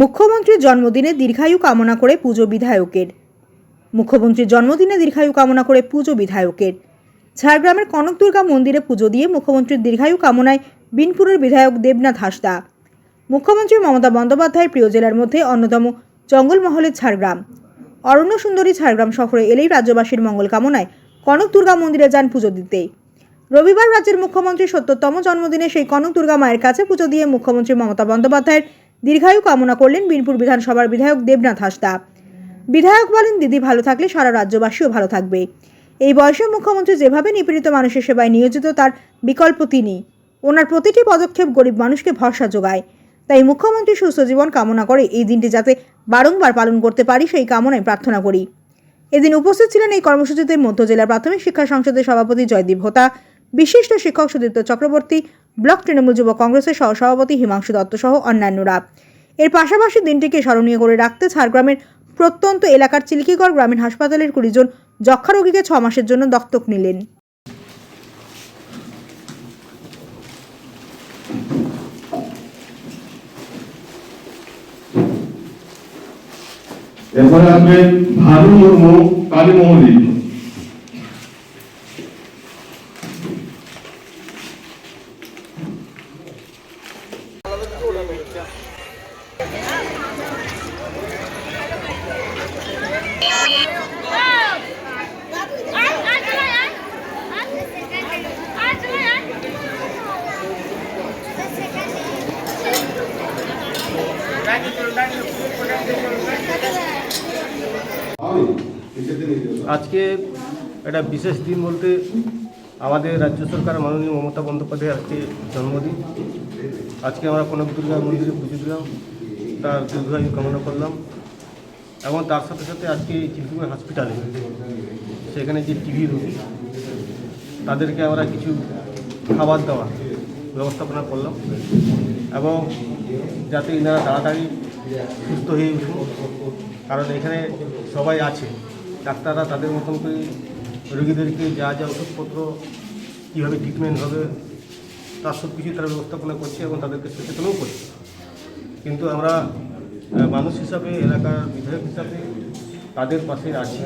মুখ্যমন্ত্রীর জন্মদিনে দীর্ঘায়ু কামনা করে পুজো বিধায়কের। মুখ্যমন্ত্রীর জন্মদিনে দীর্ঘায়ু কামনা করে পুজো বিধায়কের। ঝাড়গ্রামের কনক দুর্গা মন্দিরে পুজো দিয়ে মুখ্যমন্ত্রীর দীর্ঘায়ু কামনায় বিনপুরের বিধায়ক দেবনাথ হাসদা। মুখ্যমন্ত্রী মমতা বন্দ্যোপাধ্যায়ের প্রিয় জেলার মধ্যে অন্যতম জঙ্গলমহলের ঝাড়গ্রাম। অরণ্য সুন্দরী ঝাড়গ্রাম শহরে এলেই রাজ্যবাসীর মঙ্গল কামনায় কনক দুর্গা মন্দিরে যান পুজো দিতে। রবিবার রাজ্যের মুখ্যমন্ত্রী সত্তরতম জন্মদিনে সেই কনক দুর্গা মায়ের কাছে পুজো দিয়ে মুখ্যমন্ত্রী মমতা বন্দ্যোপাধ্যায়ের দীর্ঘায়ু কামনা করলেন বিনপুর বিধানসভার বিধায়ক দেবনাথ হাসদা। বিধায়ক বলেন, দিদি ভালো থাকলে সারা রাজ্যবাসীও ভালো থাকবে। এই বয়সে মুখ্যমন্ত্রী যেভাবে নিপীড়িত মানুষের সেবায় নিয়োজিত, তার বিকল্প তিনি। ওনার প্রতিটি পদক্ষেপ গরিব মানুষকে ভরসা যোগায়। তাই মুখ্যমন্ত্রী সুস্থ জীবন কামনা করে এই দিনটি যাতে বারংবার পালন করতে পারি, সেই কামনায় প্রার্থনা করি। এদিন উপস্থিত ছিলেন এই কর্মসূচিতে মধ্য জেলা প্রাথমিক শিক্ষা সংসদের সভাপতি জয়দীপ হোতা বিশিষ্ট শিক্ষক সুদীপ্ত চক্রবর্তী ব্লক তৃণমূল যুব কংগ্রেসের সহসভাপতি হিমাংশু দত্ত সহ অন্যান্যরা। এর পাশাপাশি দিনটিকে স্মরণীয় করে রাখতে ঝাড়গ্রামের প্রত্যন্ত এলাকার চিল্কিগড় গ্রামীণ হাসপাতালের কুড়িজন যক্ষা রোগীকে ছ মাসের জন্য দত্তক নিলেন। এরপরে আসবেন ভানু মুর্মু কালীমোহনী আজকে একটা বিশেষ দিন বলতে আমাদের রাজ্য সরকার মাননীয় মমতা বন্দ্যোপাধ্যায় আজকে জন্মদিন। আজকে আমরা কনক দুর্গা মন্দিরে পুজো দিলাম, তার দীর্ঘায়ু কামনা করলাম এবং তার সাথে সাথে আজকে এই চিলকুমা হসপিটালে, সেখানে যে টিভি রোগী তাদেরকে আমরা কিছু খাবার দেওয়া ব্যবস্থাপনা করলাম এবং যাতে এনারা তাড়াতাড়ি সুস্থ হয়ে উঠুন, কারণ এখানে সবাই আছে। ডাক্তাররা তাদের মতন করে রোগীদেরকে যা যা ওষুধপত্র, কীভাবে ট্রিটমেন্ট হবে তার সব কিছুই তারা ব্যবস্থাপনা করছে এবং তাদেরকে সচেতনও করছে। কিন্তু আমরা মানুষ হিসাবে, এলাকার বিধায়ক হিসাবে তাদের পাশে আছি।